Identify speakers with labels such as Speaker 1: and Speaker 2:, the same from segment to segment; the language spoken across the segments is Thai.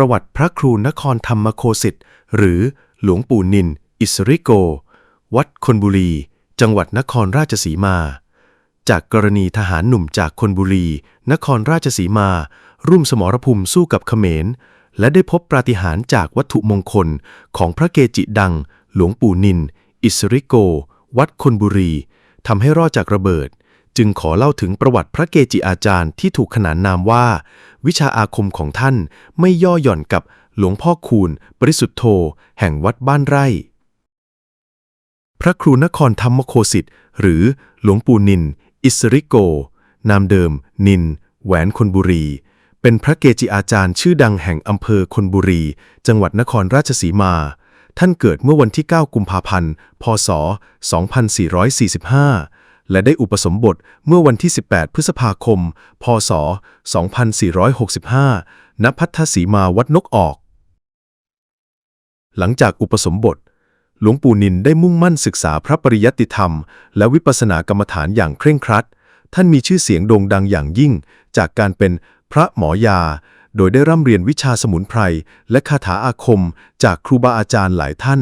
Speaker 1: ประวัติพระครูนครธรรมโคสิทธิ์หรือหลวงปู่นิน อิสริโก วัดคนบุรี จังหวัดนครราชสีมา จากกรณีทหารหนุ่มจากคนบุรี นครราชสีมารุ่มสมรภูมิสู้กับเขมร และได้พบปาฏิหาริย์จากวัตถุมงคลของพระเกจิดัง หลวงปู่นิน อิสริโก วัดคนบุรีทำให้รอดจากระเบิด จึงขอเล่าถึงประวัติพระเกจิอาจารย์ที่ถูกขนานนามว่า วิชาอาคมของท่านไม่ย่อหย่อนกับหลวงพ่อคูณ ปริสุทธโธ แห่งวัดบ้านไร่ พระครูนครธรรมโคสิทธิ์หรือหลวงปู่นิน อิสริโก นามเดิม นิน แหวนคนบุรี เป็นพระเกจิอาจารย์ชื่อดังแห่งอำเภอคนบุรี จังหวัดนครราชสีมา ท่านเกิดเมื่อวันที่ 9 กุมภาพันธ์ พศ 2445 และได้อุปสมบทเมื่อวันที่ 18 พฤษภาคม พศ 2465 ณ พัทธสีมาวัดนกออก หลังจากอุปสมบท หลวงปู่นินได้มุ่งมั่นศึกษาพระปริยัติธรรม และวิปัสสนากรรมฐานอย่างเคร่งครัด ท่านมีชื่อเสียงโด่งดังอย่างยิ่ง จากการเป็นพระหมอยา โดยได้ร่ำเรียนวิชาสมุนไพร และคาถาอาคม จากครูบาอาจารย์หลายท่าน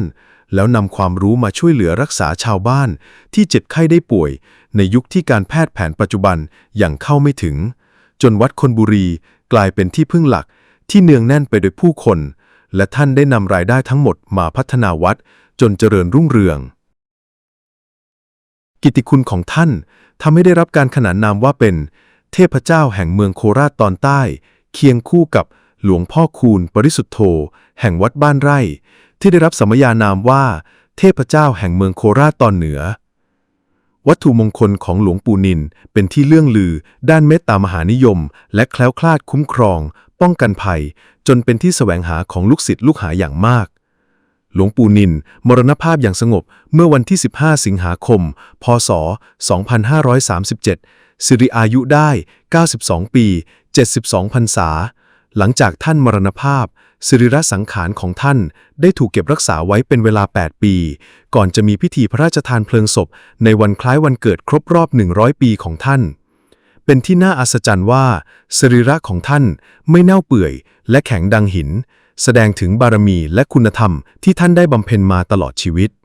Speaker 1: แล้วนำความรู้มาช่วยเหลือรักษาชาวบ้าน ที่เจ็บไข้ได้ป่วย ในยุคที่การแพทย์แผนปัจจุบันย่างเข้าไม่ถึง จนวัดคนบุรีกลายเป็นที่พึ่งหลักที่เนืองแน่นไปด้วยผู้คน และท่านได้นำรายได้ทั้งหมดมาพัฒนาวัดจนเจริญรุ่งเรือง กิตติคุณของท่านทำให้ได้รับการขนานนามว่าเป็น เทพเจ้าแห่งเมืองโคราชตอนใต้ เคียงคู่กับหลวงพ่อคูณปริสุทธโธ แห่งวัดบ้านไร่ ที่ได้รับสมญานามว่า เทพเจ้าแห่งเมืองโคราชตอนเหนือ วัตถุมงคลของหลวงปู่นินเป็นที่เลื่องลือ ด้านเมตตามหานิยม และแคล้วคลาดคุ้มครอง ป้องกันภัย จนเป็นที่แสวงหาของลูกศิษย์ลูกหาอย่างมาก หลวงปู่นินมรณภาพอย่างสงบเมื่อวันที่ 15 สิงหาคม พศ 2537 สิริอายุได้ 92 ปี 72 พรรษา หลังจากท่านมรณภาพสิริระสังขารของท่านได้ถูกเก็บรักษาไว้เป็นเวลา 8 ปี ก่อนจะมีพิธีพระราชทานเพลิงศพ ในวันคล้ายวันเกิดครบรอบ 100 ปีของท่าน เป็นที่น่าอัศจรรย์ว่าสรีระของท่านไม่เน่าเปื่อย และแข็งดังหิน แสดงถึงบารมีและคุณธรรมที่ท่านได้บำเพ็ญมาตลอดชีวิต